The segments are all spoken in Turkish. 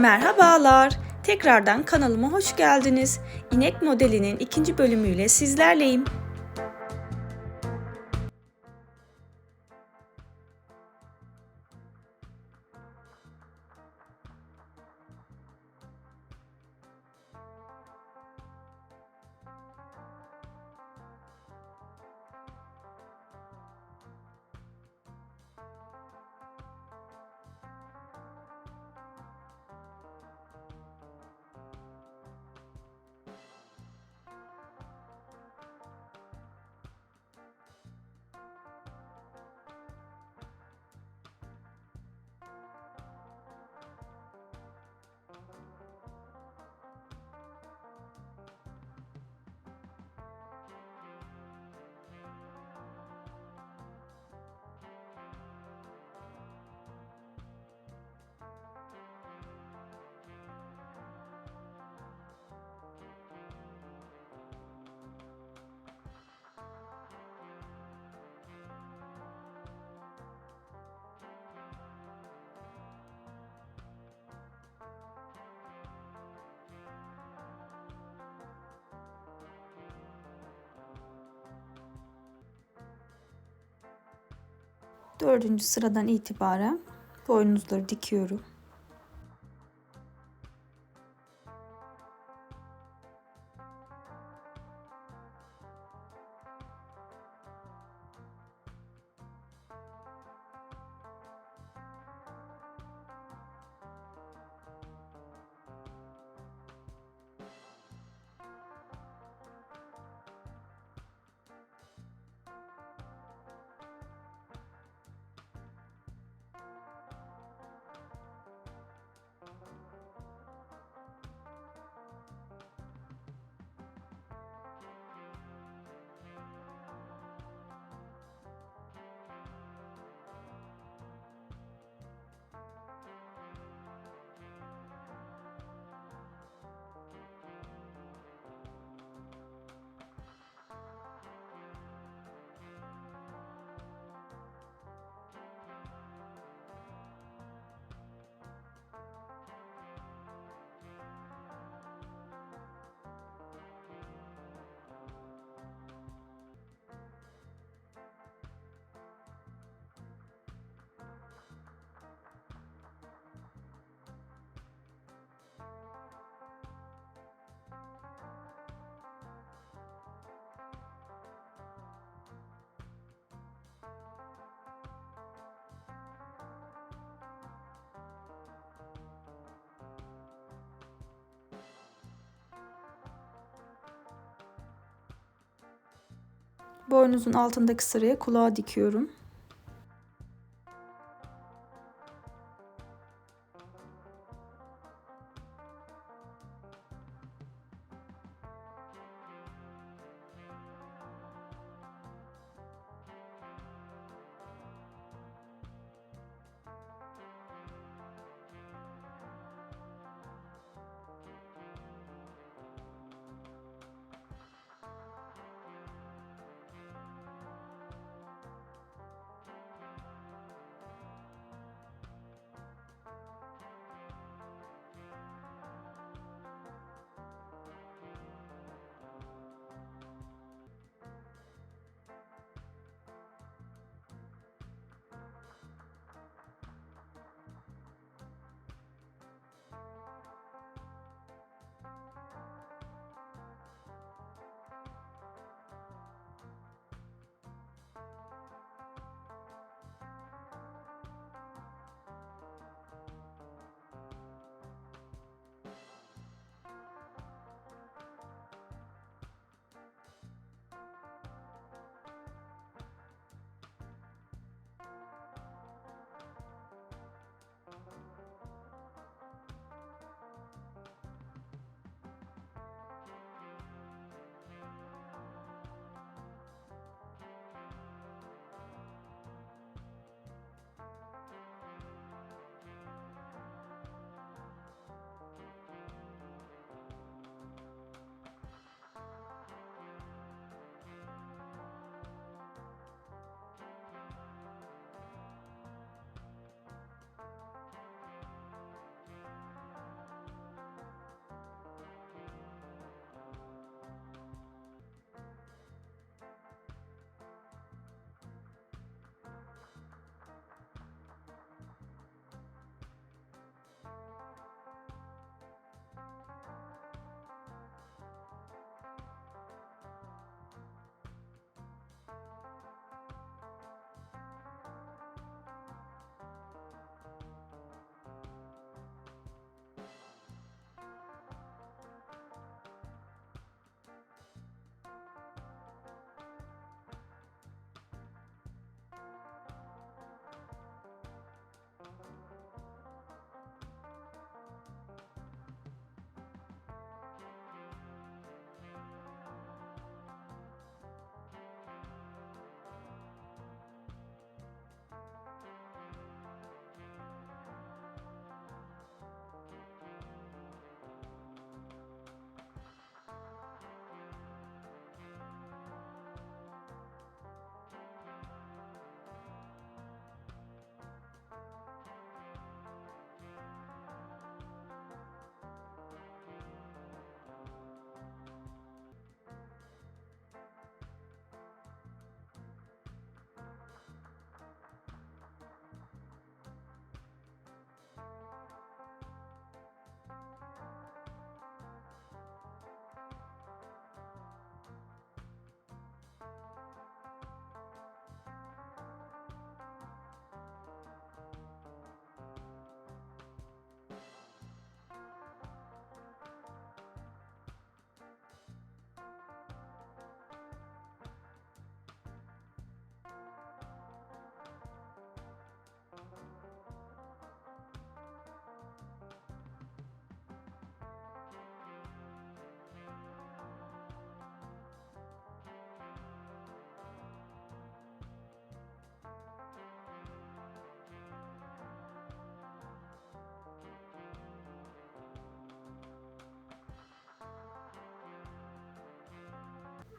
Merhabalar. Tekrardan kanalıma hoş geldiniz. İnek modelinin ikinci bölümüyle sizlerleyim. Dördüncü sıradan itibaren boynuzları dikiyorum. Boynuzun altındaki sıraya kulağı dikiyorum.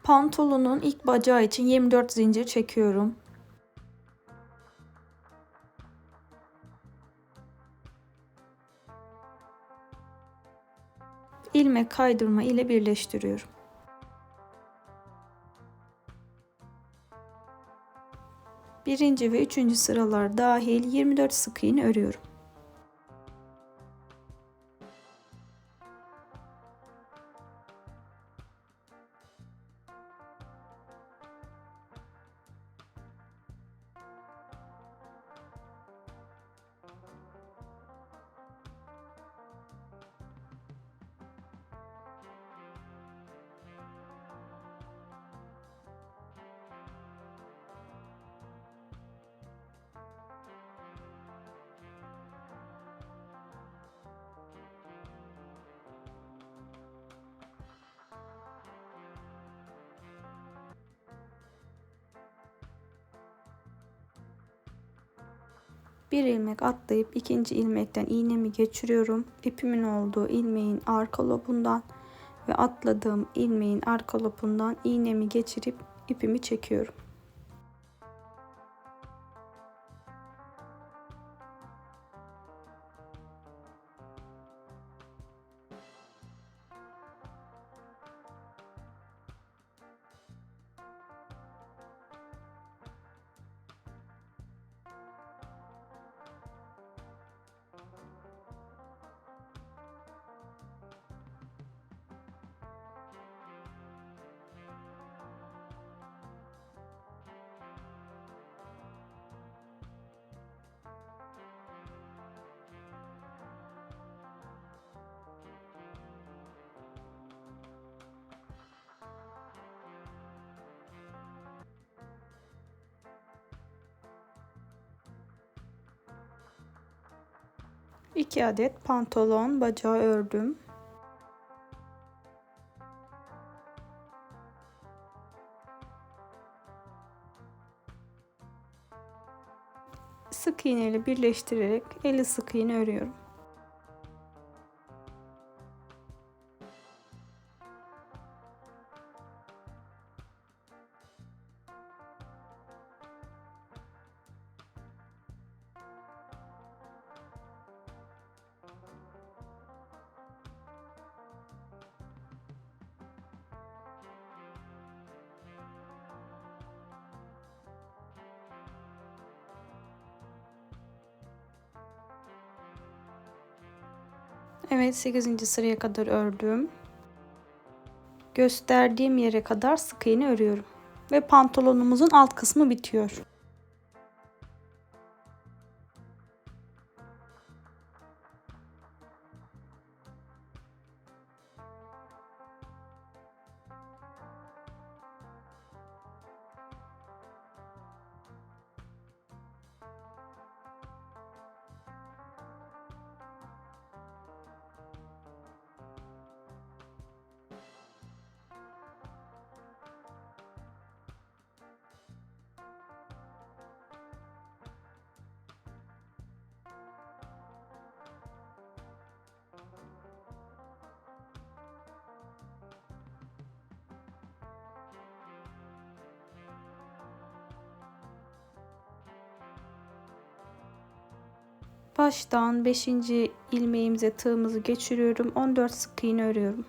Pantolonun ilk bacağı için 24 zincir çekiyorum. ilmek kaydırma ile birleştiriyorum. Birinci ve üçüncü sıralar dahil 24 sık iğne örüyorum. Bir ilmek atlayıp ikinci ilmekten iğnemi geçiriyorum. İpimin olduğu ilmeğin arka lobundan ve atladığım ilmeğin arka lobundan iğnemi geçirip ipimi çekiyorum. İki adet pantolon bacağı ördüm. Sık iğne ile birleştirerek 50 sık iğne örüyorum. Evet 8. sıraya kadar ördüm. Gösterdiğim yere kadar sık iğne örüyorum. Ve pantolonumuzun alt kısmı bitiyor. Baştan 5. ilmeğimize tığımızı geçiriyorum. 14 sık iğne örüyorum.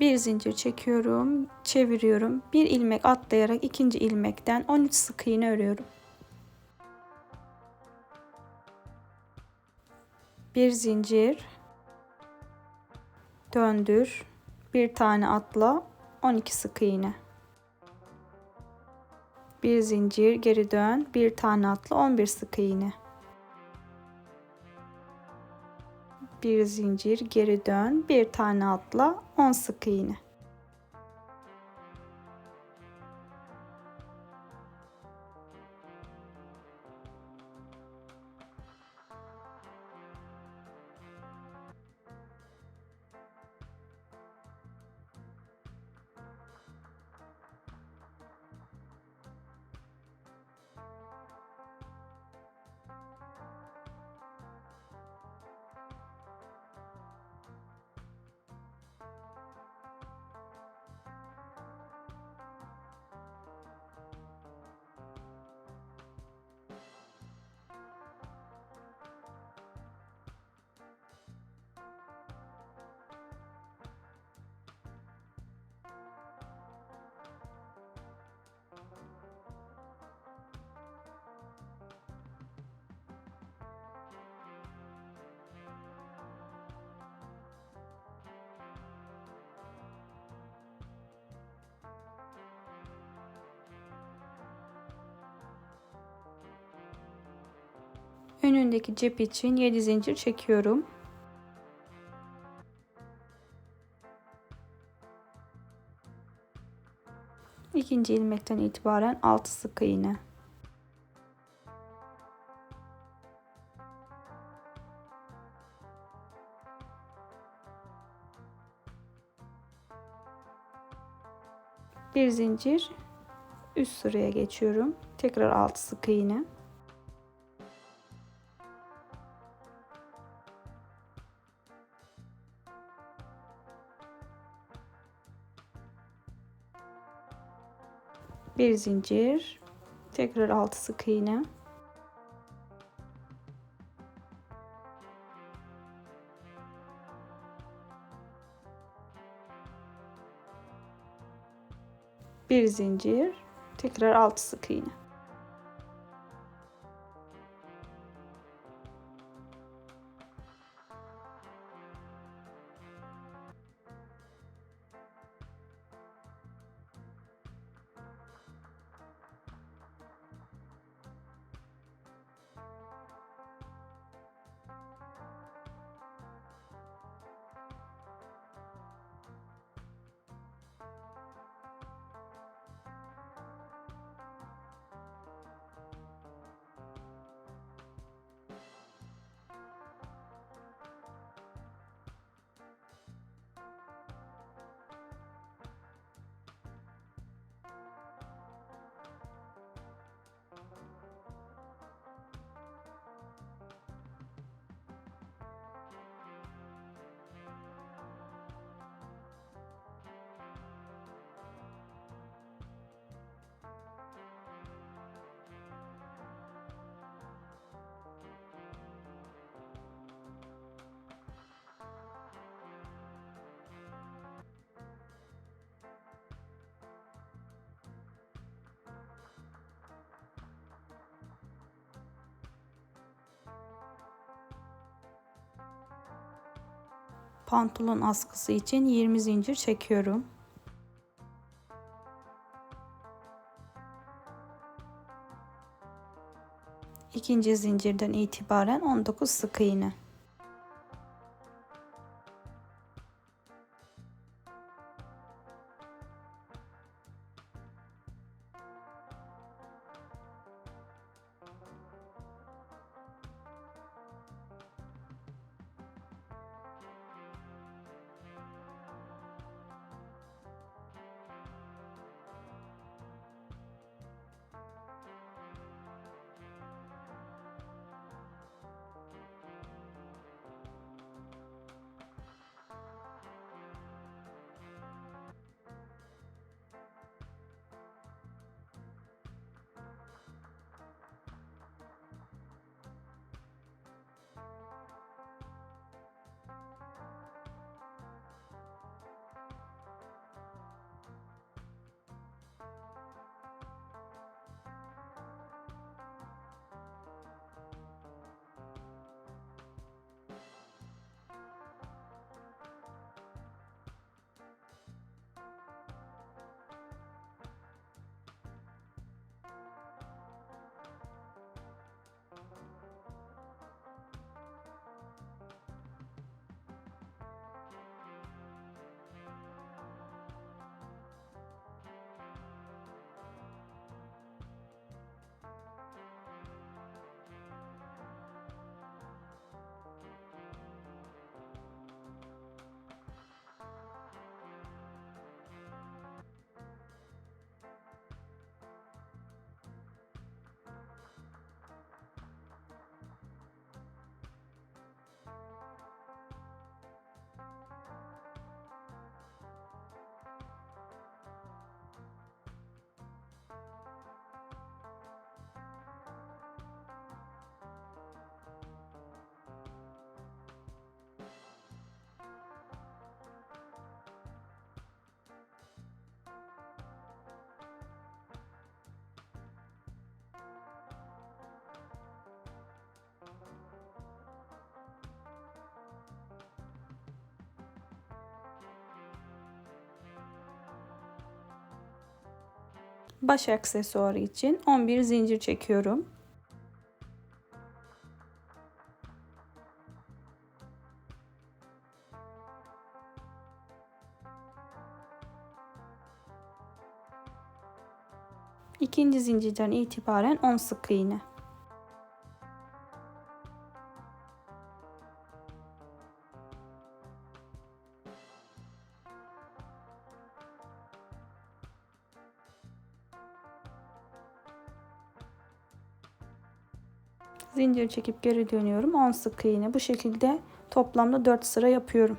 Bir zincir çekiyorum çeviriyorum. Bir ilmek atlayarak ikinci ilmekten 13 sık iğne örüyorum. Bir zincir. Döndür. Bir tane atla 12 sık iğne. Bir zincir geri dön. Bir tane atla 11 sık iğne bir zincir geri dön. Bir tane atla 10 sık iğne Önündeki cep için 7 zincir çekiyorum. İkinci ilmekten itibaren 6 sık iğne. Bir zincir üst sıraya geçiyorum. Tekrar 6 sık iğne. Bir zincir. Tekrar 6 sık iğne. Bir zincir. Tekrar 6 sık iğne pantolon askısı için 20 zincir çekiyorum. İkinci zincirden itibaren 19 sık iğne. baş aksesuarı için 11 zincir çekiyorum. İkinci zincirden itibaren 10 sık iğne. Zincir çekip geri dönüyorum. 10 sık iğne. Bu şekilde toplamda 4 sıra yapıyorum.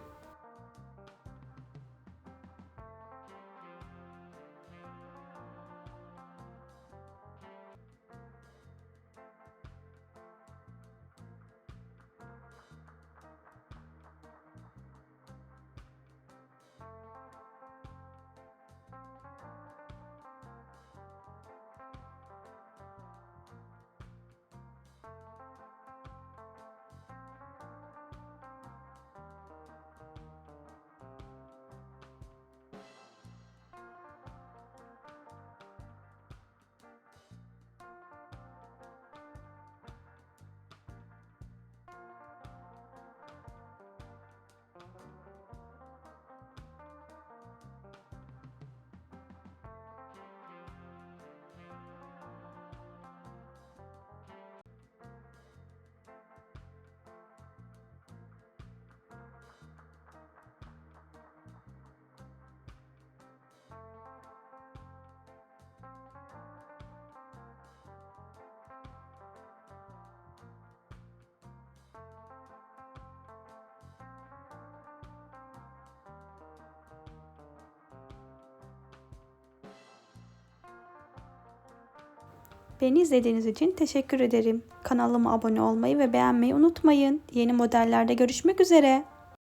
Beni izlediğiniz için teşekkür ederim. Kanalıma abone olmayı ve beğenmeyi unutmayın. Yeni modellerde görüşmek üzere.